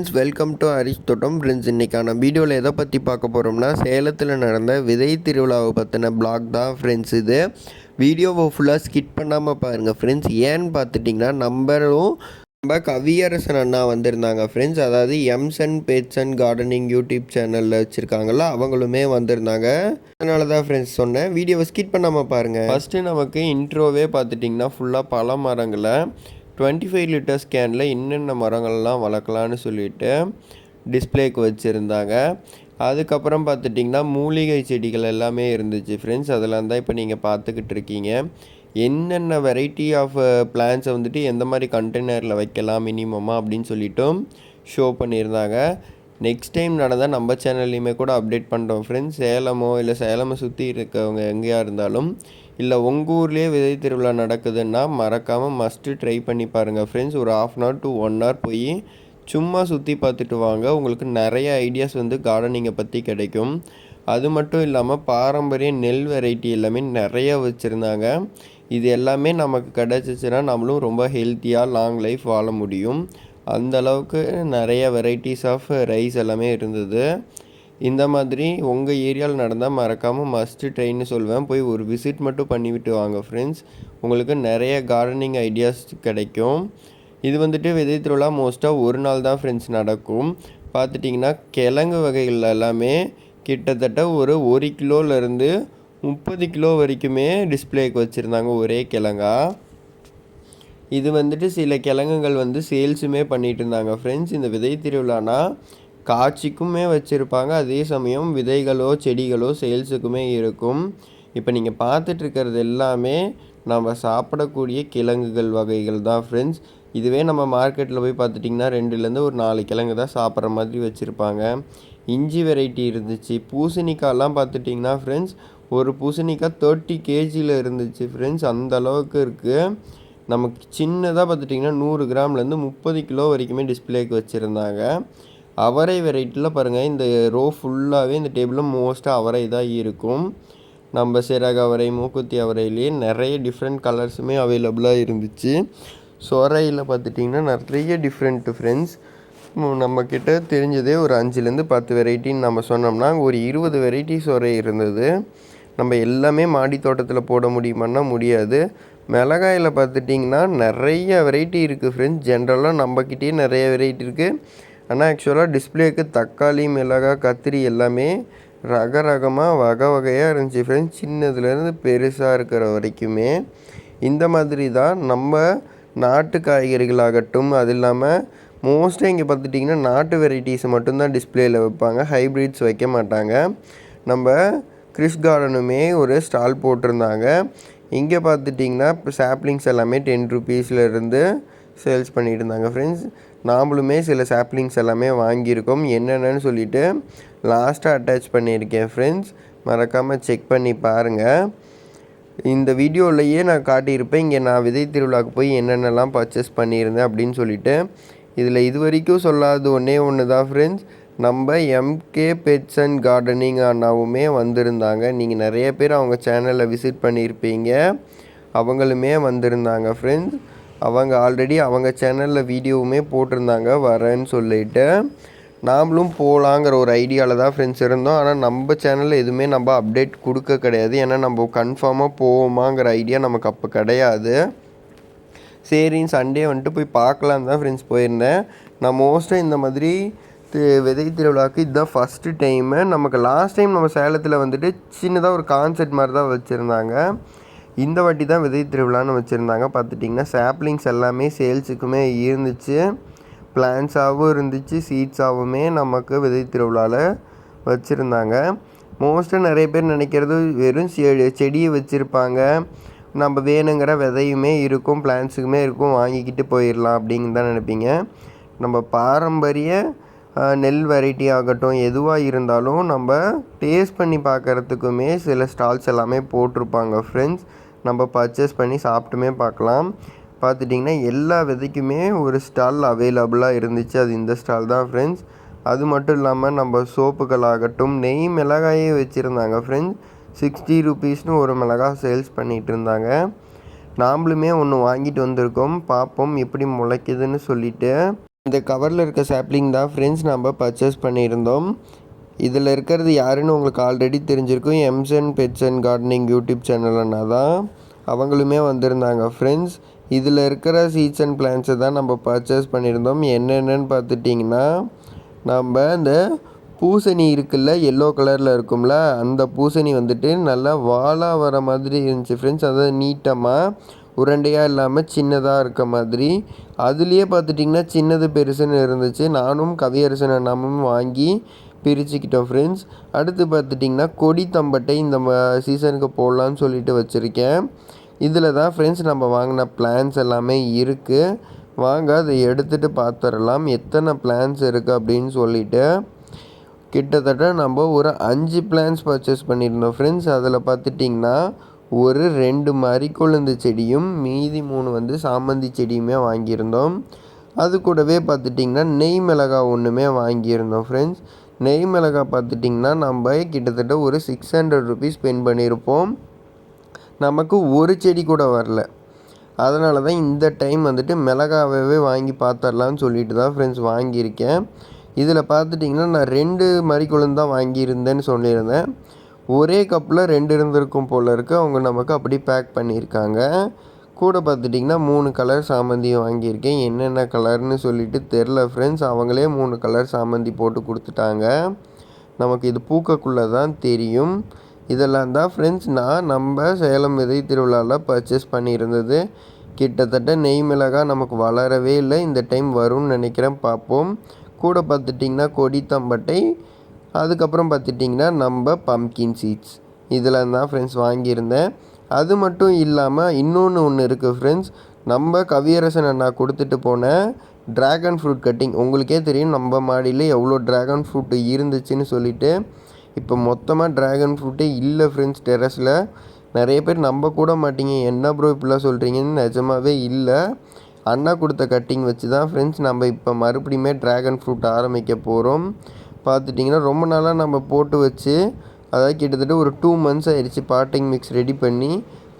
Friends welcome to Harish தோட்டம் friends இன்றைக்கான வீடியோவில் எதை பற்றி பார்க்க போகிறோம்னா சேலத்தில் நடந்த விதை திருவிழாவை பற்றின பிளாக் தான் ஃப்ரெண்ட்ஸ் இது. வீடியோவை ஃபுல்லாக ஸ்கிட் பண்ணாமல் பாருங்கள் ஃப்ரெண்ட்ஸ் ஏன்னு பார்த்துட்டிங்கன்னா நம்பரும் நம்ம கவியரசன் அண்ணா வந்திருந்தாங்க ஃப்ரெண்ட்ஸ் அதாவது எம்சன் பேட்சன் கார்டனிங் யூடியூப் சேனலில் வச்சுருக்காங்கல்ல அவங்களுமே வந்திருந்தாங்க. அதனால தான் ஃப்ரெண்ட்ஸ் சொன்னேன். வீடியோவை ஸ்கிட் பண்ணாமல் பாருங்கள் ஃபஸ்ட்டு நமக்கு இன்ட்ரோவே பார்த்துட்டிங்கன்னா ஃபுல்லாக பல மரங்களை டுவெண்ட்டி ஃபைவ் லிட்டர்ஸ் கேனில் என்னென்ன மரங்கள்லாம் வளர்க்கலான்னு சொல்லிட்டு டிஸ்ப்ளேக்கு வச்சுருந்தாங்க. அதுக்கப்புறம் பார்த்துட்டிங்கன்னா மூலிகை செடிகள் எல்லாமே இருந்துச்சு ஃப்ரெண்ட்ஸ் அதெல்லாம் தான் இப்போ நீங்கள் பார்த்துக்கிட்டு இருக்கீங்க. என்னென்ன வெரைட்டி ஆஃப் பிளான்ஸை வந்துட்டு எந்த மாதிரி கண்டெய்னரில் வைக்கலாம் மினிமமாக அப்படின்னு சொல்லிட்டும் ஷோ பண்ணியிருந்தாங்க. நெக்ஸ்ட் டைம் நடந்தால் நம்ம சேனல்லையுமே கூட அப்டேட் பண்ணுறோம் ஃப்ரெண்ட்ஸ் சேலமோ இல்லை சேலமை சுற்றி இருக்கவங்க எங்கேயா இருந்தாலும் இல்லை உங்கள் ஊர்லேயே விதை திருவிழா நடக்குதுன்னா மறக்காமல் மஸ்ட்டு ட்ரை பண்ணி பாருங்கள் ஃப்ரெண்ட்ஸ் ஒரு half an hour to one hour போய் சும்மா சுற்றி பார்த்துட்டு வாங்க. உங்களுக்கு நிறைய ஐடியாஸ் வந்து கார்டனிங்கை பற்றி கிடைக்கும். அது மட்டும் இல்லாமல் பாரம்பரிய நெல் வெரைட்டி எல்லாமே நிறைய வச்சுருந்தாங்க. இது எல்லாமே நமக்கு கிடச்சிச்சின்னா நம்மளும் ரொம்ப ஹெல்த்தியாக லாங் லைஃப் வாழ முடியும். அந்த அளவுக்கு நிறைய வெரைட்டிஸ் ஆஃப் ரைஸ் எல்லாமே இருந்தது. இந்த மாதிரி உங்கள் ஏரியாவில் நடந்தால் மறக்காமல் மஸ்ட்டு ட்ரெயின்னு சொல்லுவேன் போய் ஒரு விசிட் மட்டும் பண்ணிவிட்டு வாங்க ஃப்ரெண்ட்ஸ் உங்களுக்கு நிறைய கார்டனிங் ஐடியாஸ் கிடைக்கும். இது வந்துட்டு விதை திருவிழா மோஸ்ட்டாக ஒரு நாள் தான் ஃப்ரெண்ட்ஸ் நடக்கும். பார்த்துட்டிங்கன்னா கிழங்கு வகைகள் எல்லாமே கிட்டத்தட்ட ஒரு ஒரு கிலோலேருந்து முப்பது கிலோ வரைக்குமே டிஸ்பிளேக்கு வச்சுருந்தாங்க ஒரே கிழங்கா. இது வந்துட்டு சில கிழங்குகள் வந்து சேல்ஸுமே பண்ணிகிட்டு இருந்தாங்க ஃப்ரெண்ட்ஸ் இந்த விதை திருவிழானா காட்சிக்குமே வச்சுருப்பாங்க. அதே சமயம் விதைகளோ செடிகளோ சேல்ஸுக்குமே இருக்கும். இப்போ நீங்கள் பார்த்துட்ருக்கிறது எல்லாமே நம்ம சாப்பிடக்கூடிய கிழங்குகள் வகைகள் தான் ஃப்ரெண்ட்ஸ் இதுவே நம்ம மார்க்கெட்டில் போய் பார்த்துட்டிங்கன்னா ரெண்டுலேருந்து ஒரு நாலு கிழங்கு தான் சாப்பிட்ற மாதிரி வச்சுருப்பாங்க. இஞ்சி வெரைட்டி இருந்துச்சு. பூசணிக்காயெலாம் பார்த்துட்டிங்கன்னா ஃப்ரெண்ட்ஸ் ஒரு பூசணிக்காய் தேர்ட்டி கேஜியில் இருந்துச்சு ஃப்ரெண்ட்ஸ் அந்த அளவுக்கு இருக்குது நமக்கு சின்னதாக பார்த்துட்டிங்கன்னா நூறு கிராம்லேருந்து முப்பது கிலோ வரைக்குமே டிஸ்பிளேக்கு வச்சுருந்தாங்க. அவரை வெரைட்டியில் பாருங்கள் இந்த ரோ ஃபுல்லாகவே இந்த டேபிளில் மோஸ்ட்டாக அவரை தான் இருக்கும். நம்ம சிறக அவரை மூக்குத்தி அவரையிலேயே நிறைய டிஃப்ரெண்ட் கலர்ஸுமே அவைலபிளாக இருந்துச்சு. சொரையில் பார்த்துட்டிங்கன்னா நிறைய டிஃப்ரெண்ட்டு ஃப்ரெண்ட்ஸ் நம்மக்கிட்ட தெரிஞ்சதே ஒரு அஞ்சுலேருந்து பத்து வெரைட்டின்னு நம்ம சொன்னோம்னா ஒரு இருபது வெரைட்டி சொரை இருந்தது. நம்ம எல்லாமே மாடி தோட்டத்தில் போட முடியுமான்னா முடியாது. மிளகாயில் பார்த்துட்டிங்கன்னா நிறைய வெரைட்டி இருக்குது ஃப்ரெண்ட்ஸ் ஜென்ரலாக நம்மக்கிட்டேயே நிறைய வெரைட்டி இருக்குது ஆனால் ஆக்சுவலாக டிஸ்பிளேக்கு தக்காளி மிளகாய் கத்திரி எல்லாமே ரக ரகமாக வகை வகையாக இருந்துச்சு ஃப்ரெண்ட்ஸ் சின்னதுலேருந்து பெருசாக இருக்கிற வரைக்குமே இந்த மாதிரி தான் நம்ம நாட்டு காய்கறிகளாகட்டும் அது இல்லாமல் மோஸ்ட்டாக இங்கே பார்த்துட்டிங்கன்னா நாட்டு வெரைட்டிஸை மட்டும்தான் டிஸ்பிளேயில் வைப்பாங்க. ஹைப்ரிட்ஸ் வைக்க மாட்டாங்க. நம்ம கிறிஸ் கார்டனுமே ஒரு ஸ்டால் போட்டிருந்தாங்க. இங்கே பார்த்துட்டிங்கன்னா இப்போ சாப்ளிங்ஸ் எல்லாமே டென் ருபீஸ்லேருந்து சேல்ஸ் பண்ணிகிட்டு இருந்தாங்க ஃப்ரெண்ட்ஸ் நாமளுமே சில சாப்ளிங்ஸ் எல்லாமே வாங்கியிருக்கோம். என்னென்னு சொல்லிவிட்டு லாஸ்ட்டாக அட்டாச் பண்ணியிருக்கேன் ஃப்ரெண்ட்ஸ் மறக்காமல் செக் பண்ணி பாருங்கள் இந்த வீடியோவிலையே நான் காட்டியிருப்பேன் இங்கே நான் விதை திருவிழாவுக்கு போய் என்னென்னலாம் பர்ச்சேஸ் பண்ணியிருந்தேன் அப்படின்னு சொல்லிட்டு. இதில் இது வரைக்கும் சொல்லாத ஒன்றே ஒன்று தான் ஃப்ரெண்ட்ஸ் நம்ம எம்கே பெட்ஸ் அண்ட் கார்டனிங் அண்ணாவுமே வந்திருந்தாங்க. நீங்கள் நிறைய பேர் அவங்க சேனலில் விசிட் பண்ணியிருப்பீங்க. அவங்களுமே வந்திருந்தாங்க ஃப்ரெண்ட்ஸ் அவங்க ஆல்ரெடி அவங்க சேனலில் வீடியோவுமே போட்டிருந்தாங்க வரேன்னு சொல்லிட்டு. நாமளும் போகலாங்கிற ஒரு ஐடியாவில் தான் ஃப்ரெண்ட்ஸ் இருந்தோம். ஆனால் நம்ம சேனலில் எதுவுமே நம்ம அப்டேட் கொடுக்க கிடையாது. ஏன்னா நம்ம கன்ஃபார்மாக போவோமாங்கிற ஐடியா நமக்கு அப்போ கிடையாது. சரின்னு சண்டே வந்துட்டு போய் பார்க்கலாம் தான் ஃப்ரெண்ட்ஸ் போயிருந்தேன். நான் மோஸ்ட்டாக இந்த மாதிரி விதை திருவிழாவுக்கு இதுதான் ஃபஸ்ட்டு டைமு நமக்கு லாஸ்ட் டைம் நம்ம சேலத்தில் வந்துட்டு சின்னதாக ஒரு கான்செர்ட் மாதிரி தான் வச்சுருந்தாங்க. இந்த வாட்டி தான் விதை திருவிழான்னு வச்சுருந்தாங்க. பார்த்துட்டிங்கன்னா சாப்ளிங்ஸ் எல்லாமே சேல்ஸுக்குமே இருந்துச்சு. பிளான்ஸாகவும் இருந்துச்சு. சீட்ஸாகவுமே நமக்கு விதை திருவிழாவில் வச்சுருந்தாங்க. மோஸ்ட்டாக நிறைய பேர் நினைக்கிறது வெறும் செடி செடியை வச்சுருப்பாங்க. நம்ம வேணுங்கிற விதையுமே இருக்கும் பிளான்ஸுக்குமே இருக்கும் வாங்கிக்கிட்டு போயிடலாம் அப்படின்னு தான் நினைப்பீங்க. நம்ம பாரம்பரிய நெல் வெரைட்டி ஆகட்டும் எதுவாக இருந்தாலும் நம்ம டேஸ்ட் பண்ணி பார்க்குறதுக்குமே சில ஸ்டால்ஸ் எல்லாமே போட்டிருப்பாங்க ஃப்ரெண்ட்ஸ் நம்ம பர்ச்சேஸ் பண்ணி சாப்பிட்டுமே பார்க்கலாம். பார்த்துட்டிங்கன்னா எல்லா விதைக்குமே ஒரு ஸ்டால் அவைலபிளாக இருந்துச்சு. அது இந்த ஸ்டால் தான் ஃப்ரெண்ட்ஸ் அது மட்டும் இல்லாமல் நம்ம சோப்புகள் ஆகட்டும் நெய் மிளகாயே வச்சுருந்தாங்க ஃப்ரெண்ட்ஸ் சிக்ஸ்டி ருபீஸ்னு ஒரு மிளகாய் சேல்ஸ் பண்ணிகிட்டு இருந்தாங்க. நாம்ளுமே ஒன்று வாங்கிட்டு வந்திருக்கோம். பார்ப்போம் எப்படி முளைக்குதுன்னு சொல்லிவிட்டு இந்த கவரில் இருக்க சாப்ளிங் தான் ஃப்ரெண்ட்ஸ் நம்ம பர்ச்சேஸ் பண்ணியிருந்தோம். இதில் இருக்கிறது யாருன்னு உங்களுக்கு ஆல்ரெடி தெரிஞ்சிருக்கும். Emson pets and gardening YouTube சேனல்னா தான். அவங்களுமே வந்திருந்தாங்க ஃப்ரெண்ட்ஸ் இதில் இருக்கிற சீட்ஸ் அண்ட் பிளான்ஸை தான் நம்ம பர்ச்சேஸ் பண்ணியிருந்தோம். என்னென்னு பார்த்துட்டிங்கன்னா நம்ம இந்த பூசணி இருக்குல்ல எல்லோ கலரில் இருக்கும்ல அந்த பூசணி வந்துட்டு நல்லா வாலாக வர மாதிரி இருந்துச்சு ஃப்ரெண்ட்ஸ் அதாவது நீட்டமாக உருண்டையாக இல்லாமல் சின்னதாக இருக்க மாதிரி. அதுலேயே பார்த்துட்டிங்கன்னா சின்னது பெருசுன்னு இருந்துச்சு. நானும் கவியரசன் அண்ணாமும் வாங்கி பிரிச்சுக்கிட்டோம் ஃப்ரெண்ட்ஸ் அடுத்து பார்த்துட்டிங்கன்னா கொடி தம்பட்டை இந்த சீசனுக்கு போடலான்னு சொல்லிட்டு வச்சுருக்கேன். இதில் தான் ஃப்ரெண்ட்ஸ் நம்ம வாங்கின பிளான்ஸ் எல்லாமே இருக்குது வாங்க அதை எடுத்துகிட்டு பார்த்துடலாம் எத்தனை பிளான்ஸ் இருக்குது அப்படின்னு சொல்லிட்டு கிட்டத்தட்ட நம்ம ஒரு அஞ்சு பிளான்ஸ் பர்ச்சேஸ் பண்ணியிருந்தோம் ஃப்ரெண்ட்ஸ் அதில் பார்த்துட்டிங்கன்னா ஒரு ரெண்டு மறிக்கொழுந்து செடியும் மீதி மூணு வந்து சாமந்தி செடியுமே வாங்கியிருந்தோம். அது கூடவே பார்த்துட்டிங்கன்னா நெய் மிளகா ஒன்றுமே வாங்கியிருந்தோம் ஃப்ரெண்ட்ஸ் நெய் மிளகா பார்த்துட்டிங்கன்னா நம்ம கிட்டத்தட்ட ஒரு சிக்ஸ் ஹண்ட்ரட் ருபீஸ் ஸ்பெண்ட் பண்ணியிருப்போம். நமக்கு ஒரு செடி கூட வரல. அதனால தான் இந்த டைம் வந்துட்டு மிளகாவே வாங்கி பார்த்துடலான்னு சொல்லிட்டு தான் ஃப்ரெண்ட்ஸ் வாங்கியிருக்கேன். இதில் பார்த்துட்டிங்கன்னா நான் ரெண்டு மறிக்குழந்து தான் வாங்கியிருந்தேன்னு சொல்லியிருந்தேன். ஒரே கப்பில் ரெண்டு இருந்திருக்கும் போல் இருக்குது அவங்க நமக்கு அப்படி பேக் பண்ணியிருக்காங்க. கூட பார்த்துட்டிங்கன்னா மூணு கலர் சாமந்தி வாங்கியிருக்கேன். என்னென்ன கலர்னு சொல்லிட்டு தெரில ஃப்ரெண்ட்ஸ் அவங்களே மூணு கலர் சாமந்தி போட்டு கொடுத்துட்டாங்க. நமக்கு இது பூக்கக்குள்ளே தான் தெரியும். இதெல்லாம் தான் ஃப்ரெண்ட்ஸ் நான் நம்ம சேலம் விதை திருவிழாவில் பர்ச்சேஸ் பண்ணியிருந்தது. கிட்டத்தட்ட நெய் மிளகாய் நமக்கு வளரவே இல்லை. இந்த டைம் வரும்னு நினைக்கிறேன். பார்ப்போம். கூட பார்த்துட்டிங்கன்னா கொடித்தம்பட்டை அதுக்கப்புறம் பார்த்துட்டிங்கன்னா நம்ம பம்கின் சீட்ஸ் இதில் தான் ஃப்ரெண்ட்ஸ் வாங்கியிருந்தேன். அது மட்டும் இல்லாமல் இன்னொன்று ஒன்று இருக்குது ஃப்ரெண்ட்ஸ் நம்ம கவியரசன் அண்ணா கொடுத்துட்டு போன ட்ராகன் ஃப்ரூட் கட்டிங் உங்களுக்கே தெரியும் நம்ம மாடியில் எவ்வளோ ட்ராகன் ஃப்ரூட் இருந்துச்சுன்னு சொல்லிட்டு. இப்போ மொத்தமாக ட்ராகன் ஃப்ரூட்டே இல்லை ஃப்ரெண்ட்ஸ் டெரஸில் நிறைய பேர் நம்ப கூட மாட்டீங்க. என்ன ப்ரோ இப்படிலாம் சொல்கிறீங்கன்னு நிஜமாவே இல்லை. அண்ணா கொடுத்த கட்டிங் வச்சு தான் ஃப்ரெண்ட்ஸ் நம்ம இப்போ மறுபடியுமே ட்ராகன் ஃப்ரூட் ஆரம்பிக்க போகிறோம் பார்த்துட்டிங்கன்னா ரொம்ப நாளாக நம்ம போட்டு வச்சு அதாவது கிட்டத்தட்ட ஒரு டூ மந்த்ஸ் ஆயிடுச்சு பாட்டிங் மிக்ஸ் ரெடி பண்ணி.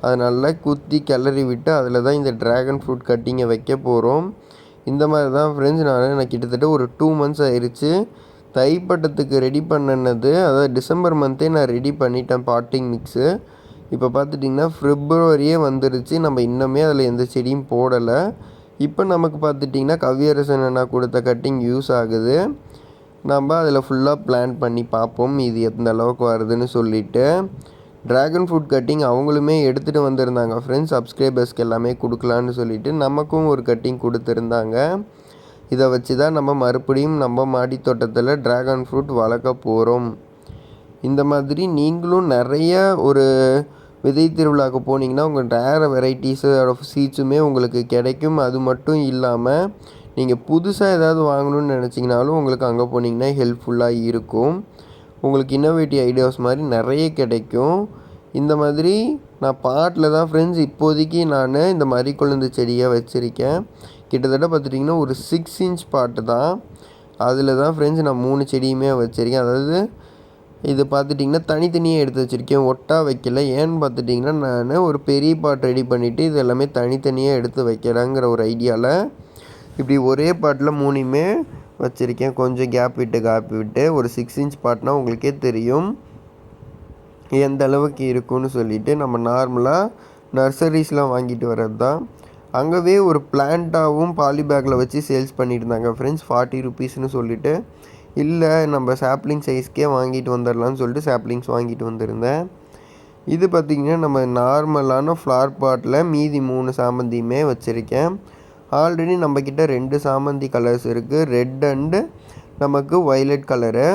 அதை நல்லா குத்தி கிளறி விட்டு அதில் தான் இந்த ட்ராகன் ஃப்ரூட் கட்டிங்கை வைக்க போகிறோம் இந்த மாதிரி தான் ஃப்ரெண்ட்ஸ் நான் எனக்கு கிட்டத்தட்ட ஒரு டூ மந்த்ஸ் ஆயிடுச்சு. தைப்பட்டத்துக்கு ரெடி பண்ணினது அதாவது டிசம்பர் மந்த்தே நான் ரெடி பண்ணிட்டேன் பாட்டிங் மிக்ஸு இப்போ பார்த்துட்டிங்கன்னா ஃபிப்ரவரியே வந்துருச்சு. நம்ம இன்னுமே அதில் எந்த செடியும் போடலை. இப்போ நமக்கு பார்த்துட்டிங்கன்னா கவியரசன் அண்ணா கொடுத்த கட்டிங் யூஸ் ஆகுது. நம்ம அதில் ஃபுல்லாக பிளான் பண்ணி பார்ப்போம். இது எந்த அளவுக்கு வருதுன்னு சொல்லிவிட்டு ட்ராகன் ஃப்ரூட் கட்டிங் அவங்களுமே எடுத்துகிட்டு வந்திருந்தாங்க ஃப்ரெண்ட்ஸ் சப்ஸ்கிரைபர்ஸ்க்கு எல்லாமே கொடுக்கலான்னு சொல்லிவிட்டு நமக்கும் ஒரு கட்டிங் கொடுத்துருந்தாங்க. இதை வச்சு தான் நம்ம மறுபடியும் நம்ம மாடி தோட்டத்தில் ட்ராகன் ஃப்ரூட் வளர்க்க போகிறோம் இந்த மாதிரி நீங்களும் நிறைய ஒரு விதை திருவிழாவுக்கு போனீங்கன்னா உங்கள் வேறு வெரைட்டிஸோட சீட்ஸுமே உங்களுக்கு கிடைக்கும். அது மட்டும் இல்லாமல் நீங்கள் புதுசாக ஏதாவது வாங்கணும்னு நினச்சிங்கனாலும் உங்களுக்கு அங்கே போனீங்கன்னா ஹெல்ப்ஃபுல்லாக இருக்கும். உங்களுக்கு இன்னோவேட்டிவ் ஐடியாஸ் மாதிரி நிறைய கிடைக்கும். இந்த மாதிரி நான் பாட்டில் தான் ஃப்ரெண்ட்ஸ் இப்போதைக்கு நான் இந்த மாதிரி குழந்தை செடியை வச்சுருக்கேன். கிட்டத்தட்ட பார்த்துட்டிங்கன்னா ஒரு சிக்ஸ் இன்ச் பாட்டு தான். அதில் தான் ஃப்ரெண்ட்ஸ் நான் மூணு செடியுமே வச்சுருக்கேன். அதாவது இது பார்த்துட்டிங்கன்னா தனித்தனியாக எடுத்து வச்சுருக்கேன். ஒட்டா வைக்கல. ஏன்னு பார்த்துட்டிங்கன்னா நான் ஒரு பெரிய பாட் ரெடி பண்ணிவிட்டு இது எல்லாமே தனித்தனியாக எடுத்து வைக்கிறேங்கிற ஒரு ஐடியாவில் இப்படி ஒரே பாட்டில் மூணுமே வச்சுருக்கேன். கொஞ்சம் கேப் விட்டு கேப் விட்டு. ஒரு சிக்ஸ் இன்ச் பாட்னா உங்களுக்கே தெரியும். எந்த அளவுக்கு இருக்குன்னு சொல்லிட்டு நம்ம நார்மலாக நர்சரிஸ்லாம் வாங்கிட்டு வர்றது தான் அங்கவே ஒரு பிளான்ட்டாகவும் பாலி பேக்கில் வச்சு சேல்ஸ் பண்ணியிருந்தாங்க ஃப்ரெண்ட்ஸ் ஃபார்ட்டி ருபீஸ்னு சொல்லிட்டு. இல்லை நம்ம சாப்ளிங் சைஸ்க்கே வாங்கிட்டு வந்துடலான்னு சொல்லிட்டு சாப்ளிங்ஸ் வாங்கிட்டு வந்திருந்தேன். இது பார்த்திங்கன்னா நம்ம நார்மலான ஃப்ளார் பாட்டில் மீதி மூணு சாமந்தியுமே வச்சுருக்கேன். ஆல்ரெடி நம்மக்கிட்ட ரெண்டு சாமந்தி கலர்ஸ் இருக்குது ரெட் அண்டு நமக்கு வைலட் கலரு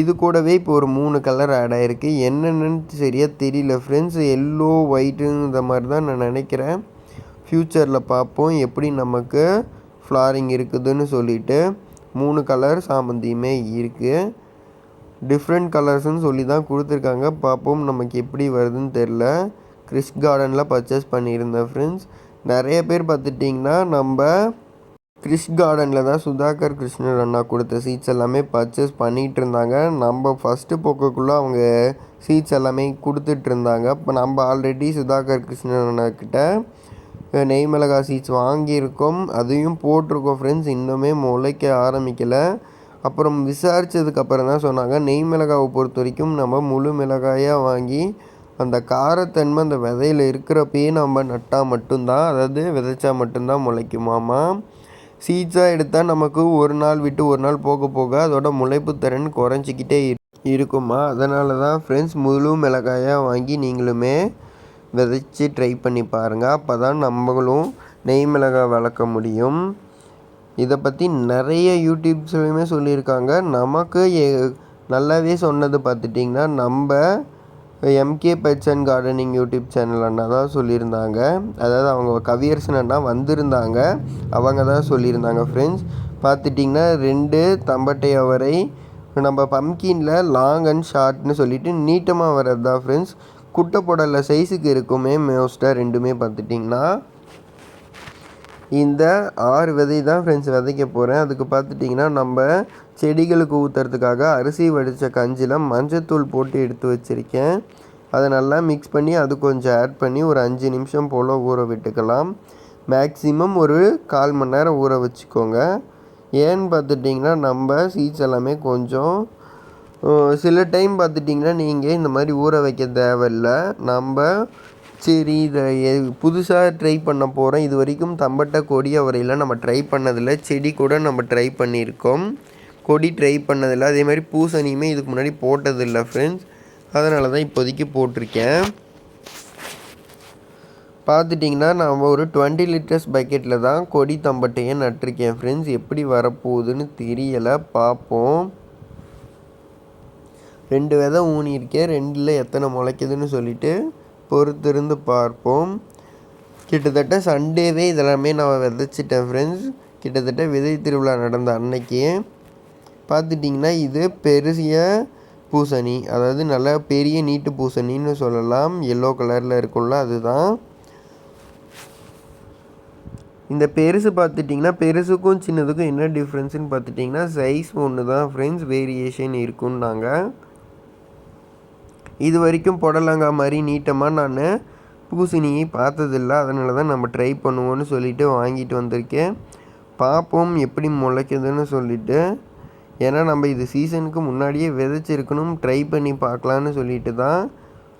இது கூடவே இப்போ ஒரு மூணு கலர் ஆட் ஆகிருக்கு என்னென்னு சரியாக தெரியல ஃப்ரெண்ட்ஸ் எல்லோ ஒயிட்டுங்கிற மாதிரி தான் நான் நினைக்கிறேன். ஃப்யூச்சரில் பார்ப்போம். எப்படி நமக்கு ஃப்ளாரிங் இருக்குதுன்னு சொல்லிவிட்டு மூணு கலர் சாமந்தியுமே இருக்குது டிஃப்ரெண்ட் கலர்ஸ்னு சொல்லி தான் கொடுத்துருக்காங்க. பார்ப்போம் நமக்கு எப்படி வருதுன்னு தெரில கிறிஸ் கார்டனில் பர்ச்சேஸ் பண்ணியிருந்தேன் ஃப்ரெண்ட்ஸ் நிறைய பேர் பார்த்துட்டிங்கன்னா நம்ம கிரிஷ் கார்டனில் தான் சுதாகர் கிருஷ்ணர் அண்ணா கொடுத்த சீட்ஸ் எல்லாமே பர்ச்சேஸ் பண்ணிகிட்டு இருந்தாங்க. நம்ம ஃபஸ்ட்டு போக்கக்குள்ளே அவங்க சீட்ஸ் எல்லாமே கொடுத்துட்டு இருந்தாங்க. இப்போ நம்ம ஆல்ரெடி சுதாகர் கிருஷ்ணர் அண்ணா கிட்ட நெய் மிளகாய் சீட்ஸ் வாங்கியிருக்கோம். அதையும் போட்டிருக்கோம் ஃப்ரெண்ட்ஸ் இன்னுமே முளைக்க ஆரம்பிக்கலை. அப்புறம் விசாரித்ததுக்கப்புறம் தான் சொன்னாங்க நெய் மிளகாவை பொறுத்த வரைக்கும் நம்ம முழு மிளகாயாக வாங்கி அந்த காரத்தன்மை அந்த விதையில இருக்கிறப்பயே நம்ம நட்டால் மட்டும்தான் அதாவது விதைச்சா மட்டும்தான் முளைக்குமாமா? சீட்ஸாக எடுத்தால் நமக்கு ஒரு நாள் விட்டு ஒரு நாள் போக போக அதோட முளைப்பு திறன் குறைஞ்சிக்கிட்டே இரு- இருக்குமா? அதனால தான் ஃப்ரெண்ட்ஸ் முழு மிளகாயாக வாங்கி நீங்களுமே விதைச்சி ட்ரை பண்ணி பாருங்கள் அப்போ தான் நம்மளும் நெய் மிளகாய் வளர்க்க முடியும். இதை பற்றி நிறைய யூடியூப்ஸ்லையுமே சொல்லியிருக்காங்க. நமக்கு நல்லாவே சொன்னது பார்த்துட்டிங்கன்னா நம்ம MK pets and gardening YouTube channel அண்ணா தான் சொல்லியிருந்தாங்க. அதாவது அவங்க கவியரசன் அண்ணா வந்திருந்தாங்க. அவங்க தான் சொல்லியிருந்தாங்க ஃப்ரெண்ட்ஸ் பார்த்துட்டிங்கன்னா ரெண்டு தம்பட்டை அவரை நம்ம பம்கினில் லாங் அண்ட் ஷார்ட்னு சொல்லிட்டு நீட்டமாக வர்றது தான் ஃப்ரெண்ட்ஸ் குட்டை புடலை சைஸுக்கு இருக்குமே மோஸ்ட்டாக ரெண்டுமே பார்த்துட்டிங்கன்னா இந்த ஆறு விதை தான் ஃப்ரெண்ட்ஸ் விதைக்க போகிறேன் அதுக்கு பார்த்துட்டிங்கன்னா நம்ம செடிகளுக்கு ஊற்றுறதுக்காக அரிசி வடித்த கஞ்சியில் மஞ்சத்தூள் போட்டு எடுத்து வச்சுருக்கேன். அதை நல்லா மிக்ஸ் பண்ணி அது கொஞ்சம் ஆட் பண்ணி ஒரு அஞ்சு நிமிஷம் போல் ஊற விட்டுக்கலாம். மேக்ஸிமம் ஒரு கால் மணி நேரம் ஊற வச்சுக்கோங்க. ஏன்னு பார்த்துட்டிங்கன்னா நம்ம சீட்ஸ் எல்லாமே கொஞ்சம் சில டைம் பார்த்துட்டிங்கன்னா நீங்கள் இந்த மாதிரி ஊற வைக்க தேவையில்ல. நம்ம சரி இதை புதுசாக ட்ரை பண்ண போகிறோம் இது வரைக்கும் தம்பட்டை கொடி அவரையில் நம்ம ட்ரை பண்ணதில்லை. செடி கூட நம்ம ட்ரை பண்ணியிருக்கோம். கொடி ட்ரை பண்ணதில்லை. அதே மாதிரி பூசணியுமே இதுக்கு முன்னாடி போட்டதில்லை ஃப்ரெண்ட்ஸ் அதனால தான் இப்போதைக்கு போட்டிருக்கேன். பார்த்துட்டிங்கன்னா நான் ஒரு டுவெண்ட்டி லிட்டர்ஸ் பக்கெட்டில் தான் கொடி தம்பட்டையை நட்டிருக்கேன் ஃப்ரெண்ட்ஸ் எப்படி வரப்போகுதுன்னு தெரியலை. பார்ப்போம். ரெண்டு விதை ஊனியிருக்கேன். ரெண்டில் எத்தனை முளைக்குதுன்னு சொல்லிட்டு பொறுத்திருந்து பார்ப்போம். கிட்டத்தட்ட சண்டேவே இதெல்லாமே நான் விதைச்சிட்டேன் ஃப்ரெண்ட்ஸ் கிட்டத்தட்ட விதை திருவிழா நடந்த அன்னைக்கு. பார்த்துட்டிங்கன்னா இது பெரிய பூசணி அதாவது நல்லா பெரிய நீட்டு பூசணின்னு சொல்லலாம். எல்லோ கலரில் இருக்கும்ல அதுதான். இந்த பெருசு பார்த்துட்டிங்கன்னா பெருசுக்கும் சின்னதுக்கும் என்ன டிஃப்ரென்ஸுன்னு பார்த்துட்டிங்கன்னா சைஸ் ஒன்று தான் ஃப்ரெண்ட்ஸ் வேரியேஷன் இருக்குன்னாங்க இது வரைக்கும் புடலங்காய் மாதிரி நீட்டமாக நான் பூசணியை பார்த்ததில்ல. அதனால தான் நம்ம ட்ரை பண்ணுவோன்னு சொல்லிட்டு வாங்கிட்டு வந்திருக்கேன். பார்ப்போம் எப்படி முளைக்குதுன்னு சொல்லிவிட்டு ஏன்னா நம்ம இது சீசனுக்கு முன்னாடியே விதைச்சிருக்கணும். ட்ரை பண்ணி பார்க்கலான்னு சொல்லிட்டு தான்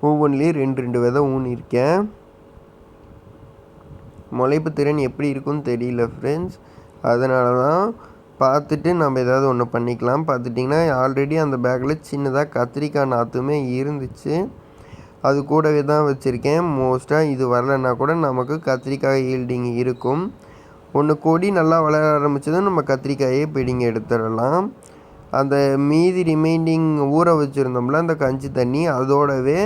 ஒவ்வொன்றிலையும் ரெண்டு ரெண்டு விதை ஊனியிருக்கேன். முளைப்பு திறன் எப்படி இருக்குன்னு தெரியல ஃப்ரெண்ட்ஸ் அதனால தான் பார்த்துட்டு நம்ம ஏதாவது ஒன்று பண்ணிக்கலாம். பார்த்துட்டிங்கன்னா ஆல்ரெடி அந்த பேக்கில் சின்னதாக கத்திரிக்காய் நாற்றுமே இருந்துச்சு. அது கூடவே தான் வச்சுருக்கேன். மோஸ்ட்டாக இது வரலைன்னா கூட நமக்கு கத்திரிக்காய் ஈல்டிங் இருக்கும். ஒன்று கொடி நல்லா வளர ஆரம்பிச்சதும் நம்ம கத்திரிக்காயே பிடிங்க எடுத்துடலாம். அந்த மீதி ரிமைண்டிங் ஊற வச்சுருந்தோம்ல அந்த கஞ்சி தண்ணி அதோடவே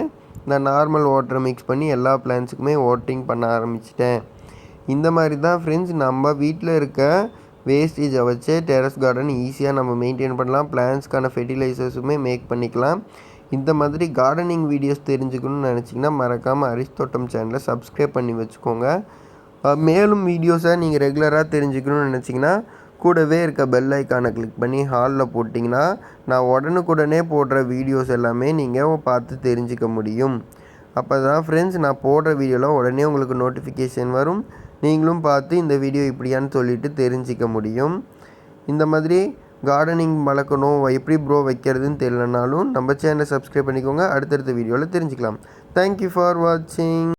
நான் நார்மல் வாட்டரை மிக்ஸ் பண்ணி எல்லா பிளான்ஸுக்குமே வாட்டரிங் பண்ண ஆரம்பிச்சிட்டேன். இந்த மாதிரி தான் ஃப்ரெண்ட்ஸ் நம்ம வீட்டில் இருக்க வேஸ்டேஜை வச்சு டெரஸ் கார்டன் ஈஸியாக நம்ம மெயின்டைன் பண்ணலாம். பிளான்ஸ்க்கான ஃபெர்டிலைசர்ஸுமே மேக் பண்ணிக்கலாம். இந்த மாதிரி கார்டனிங் வீடியோஸ் தெரிஞ்சுக்கணும்னு நினச்சிங்கன்னா மறக்காமல் அரிஸ் தோட்டம் சேனலை சப்ஸ்கிரைப் பண்ணி வச்சுக்கோங்க. மேலும் வீடியோஸை நீங்கள் ரெகுலராக தெரிஞ்சுக்கணும்னு நினச்சிங்கன்னா கூடவே இருக்க பெல் ஐக்கானை கிளிக் பண்ணி ஹாலில் போட்டிங்கன்னா நான் உடனுக்குடனே போடுற வீடியோஸ் எல்லாமே நீங்கள் பார்த்து தெரிஞ்சுக்க முடியும். அப்போ தான் ஃப்ரெண்ட்ஸ் நான் போடுற வீடியோலாம் உடனே உங்களுக்கு நோட்டிஃபிகேஷன் வரும். நீங்களும் பார்த்து இந்த வீடியோ இப்படியான்னு சொல்லிட்டு தெரிஞ்சிக்க முடியும். இந்த மாதிரி கார்டனிங் வளர்க்கணும் எப்படி ப்ரோ வைக்கிறதுன்னு தெரியலனாலும் நம்ம சேனலை சப்ஸ்கிரைப் பண்ணிக்கோங்க. அடுத்தடுத்த வீடியோவில் தெரிஞ்சுக்கலாம். தேங்க்யூ ஃபார் வாட்சிங்